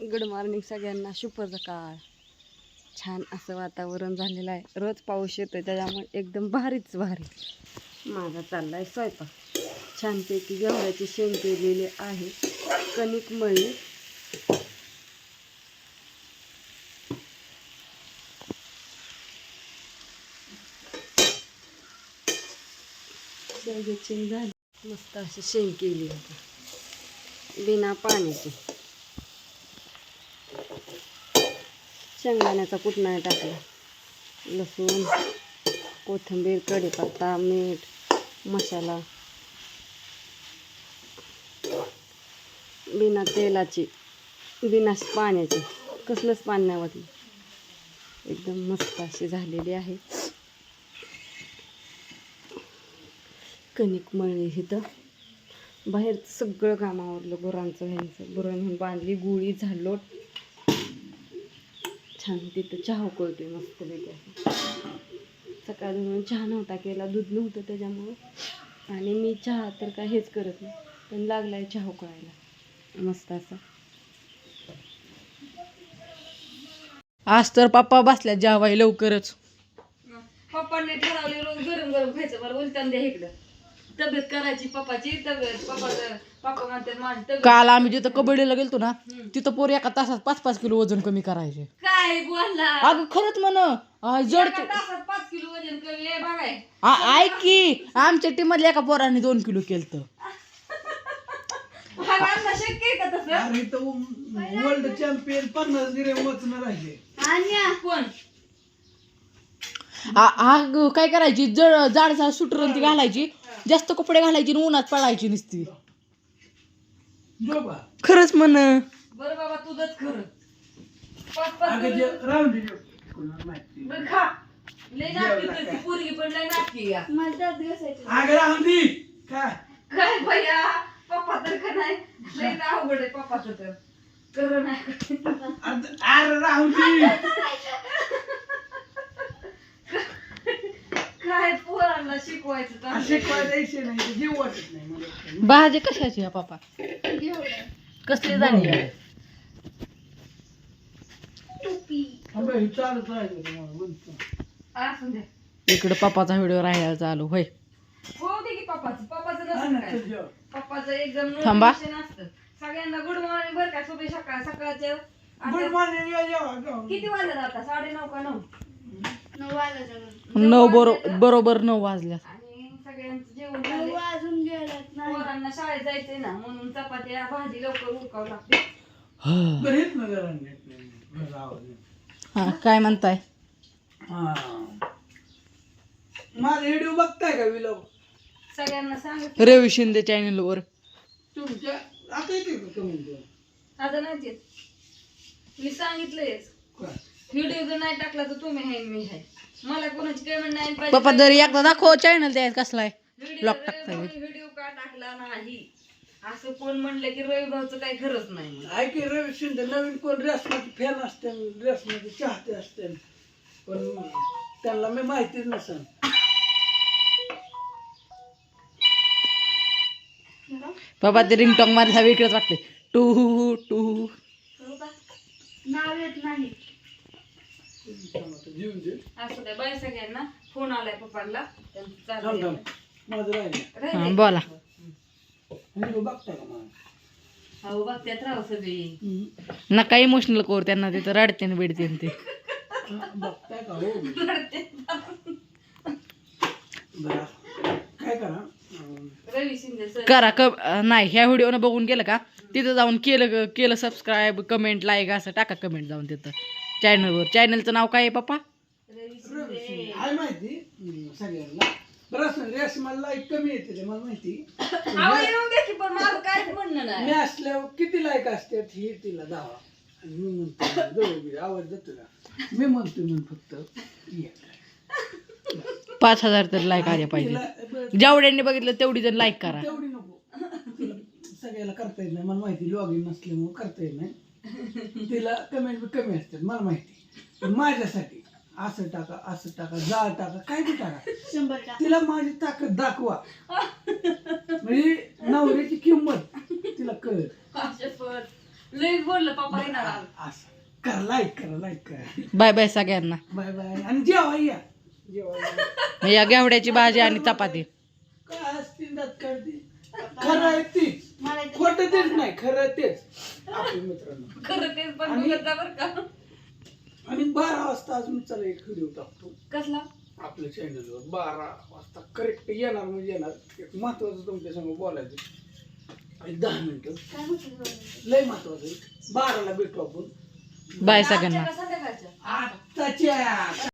Good morning सगळ्यांना. शुभ सकाळ छान असं वातावरण झालेलं आहे. रोज पाऊस येतो त्याच्यामुळे एकदम भारीच भारी माझा चालला आहे स्वयंपाक. छानपैकी गव्हाची शेंग केलेली आहे. कणिक मळी. शेंग झाली. मस्त अशी शेंग केली होती. बिना पाण्याची. शेंगदाण्याचा कुटणा टाकला. लसूण कोथिंबीर कढीपत्ता मीठ मसाला. बिना तेलाची बिना पाण्याची. कसलंच पाणी नाही वाटलं. एकदम मस्त अशी झालेली आहे. कणिक मळली इथं. बाहेर सगळं काम आवडलं गुरांचं ह्यांचं. गुरं बांधली गुळी झालोट. छान तिथं चहा उकळते मस्त असं. सकाळी म्हणून चहा नव्हता केला दूध नव्हतं त्याच्यामुळं. आणि मी चहा तर काय हेच करत नाही पण लागलाय चहा उकळायला. मस्त असा. आज तर पप्पा बसल्या जेवाय लवकरच. पप्पांनी ठरवले रोज गरम गरम खायचं बरं उलटून द्या इकडं. तब्येत करायची पप्पाची तब्येत पप्पा म्हणतात माझी तब्येत काल आम्ही जिथं कबड्डीला गेलतो ना तिथं पोर एका तासात पाच पाच किलो वजन कमी करायचे. काय बोलला? अगं खरंच म्हण आ, जड एका तासात पाच किलो वजन कमी आहे बघाय. आ- ऐक की आमच्या टीम मधल्या एका पोराने दोन किलो केलं हा अण्णा शक्य आहे का तसं? अरे तो वर्ल्ड चॅम्पियन पन्नास गिरे राहिले. आणि कोण? काय करायची? जड जाड जाड सुटरण ती घालायची. जास्त कपडे घालायची आणि उन्हात पडायची नुसती. खरंच म्हण. बरं बाबा तुझंच खरं. पाच पाच अगं जे राहून दे जे. कोणाला माहिती. बरं खा. लय नाटकी पोरगी पण लय नाटकी या. अगं राहून दे. काय काय भैया? पप्पा तर का नाही? लय ना अवघड आहे पप्पाचं तर. कर नाही. अरे अरे राहून दे काय पोरांना शिकवायचं नाही ते जीव वाटत नाही मला भाजी कशाची आहे पप्पा? कसली झाली अबे, हे चालत राहिलं तुम्हाला म्हणतो असू दे इकडे पप्पाचा व्हिडिओ राहायला चालू होय. हो दे की पप्पाचं. पप्पाचं हा नसतं ना, काय? तर जेव. पप्पाचं एकदम थांबा. notification असतं सगळ्यांना गुड मॉर्निंग बरं का शुभ सकाळ सकाळचं. गुड आता मॉर्निंग या. किती वाजले आता? साडे नऊ का नऊ? नऊ बरो बरोबर नऊ वाजल्या आणि सगळ्यांचं जेवण झाले. पोरांना शाळेत जायचंय ना म्हणून चपात्या भाजी लवकर उरकावं लागते. हा. काय म्हणताय? हा. माझा व्हिडिओ बघताय का विलॉग सगळ्यांना सांग रवी शिंदे चॅनल वर. तुमच्या आता येते का कमेंट आता नाही येत. मी सांगितलंय काय? व्हिडिओ जर नाही टाकला तर तुम्ही आहे मी आहे. मला कोणाची पेमेंट नाही पाहिजे पप्पा जर एकदा दाखव चॅनल त्या कसलाय व्हिडिओ ब्लॉग टाकता येईल. व्हिडिओ का टाकला नाही? असं कोण म्हणलं की रवी भाऊचं काही खरंच नाही म्हणून. ऐक की रवी शिंदे नवीन कोण ड्रेसमध्ये फॅन असते ड्रेसमध्ये चाहते असते. पण त्यांना मी माहितीच नसेल. बाबा ते रिंगटॉंगमध्ये वेगळंच वाटते टू टू. जीवन दे असं काय बाय सगळ्यांना फोन आलाय. हा, बोला. व्हिडिओ बघताय का मला? अहो बघत्यात राव सगळी. नका इमोशनल करू त्यांना तिथं रडते न बिडते न ते. हा, बघताय का हो? बरं. काय करा? अं, रवी शिंदे सर. करा क नाही ह्या व्हिडिओनं बघून गेलं का? तिथं जाऊन केलं केलं सबस्क्राईब कमेंट लाईक असं टाका कमेंट जाऊन तिथं. चॅनलवर चॅनलचं नाव काय आहे पप्पा. आहे माहिती? हं, सगळ्यांना. बरं असं रेस मला लाईक कमी येते ते मला माहिती. अहो येऊन दे की पण माझं काहीच म्हणणं नाही. मी असल्यावर किती लाईक असते ही तिला दावा. आणि मी म्हणतो जवळ आवाज देतो का? मी म्हणतो म्हणून फक्त. पाच हजार तर लाईक आले पाहिजे. बरं, जेवढ्यांनी बघितलं तेवढी जण लाईक करा. तेवढी नको. सगळ्याला करता येत नाही. मला माहिती लॉग इन नसल्यामुळे करता येत नाही. तिला कमेंट कमी असतात मला माहिती पण माझ्यासाठी असं टाका असं टाका जाळ टाका काय बी टाका. तिला माझी ताकद दाखवा. म्हणजे नवऱ्याची किंमत तिला पण लई बोललं पप्पा येणार आज. असं. करा लाईक करा लाईक करा. बाय बाय सगळ्यांना. Bye bye. आणि जेवा या. जेवा या. या घेवड्याची भाजी आणि चपाती. काय असतील दात काढते खरं आहे तीच. खोटं तेच नाही खरं तेच. आपल्या मित्रांनो. खरं तेच पण आणि- बोलत जा बरं का. आणि बारा वाजता अजून चला एक व्हिडिओ टाकतो. कसला? आपल्या चॅनलवर बारा वाजता करेक्ट येणार म्हणजे येणार. एक महत्वाचं तुमच्यासमोर बोलायचं. एक दहा मिनिटं. काय म्हणते लय महत्वाचं. आहे. बाराला भेटू आपण. बाय सगळ्यांना. संध्याकाळच्या? आत्ताच्या.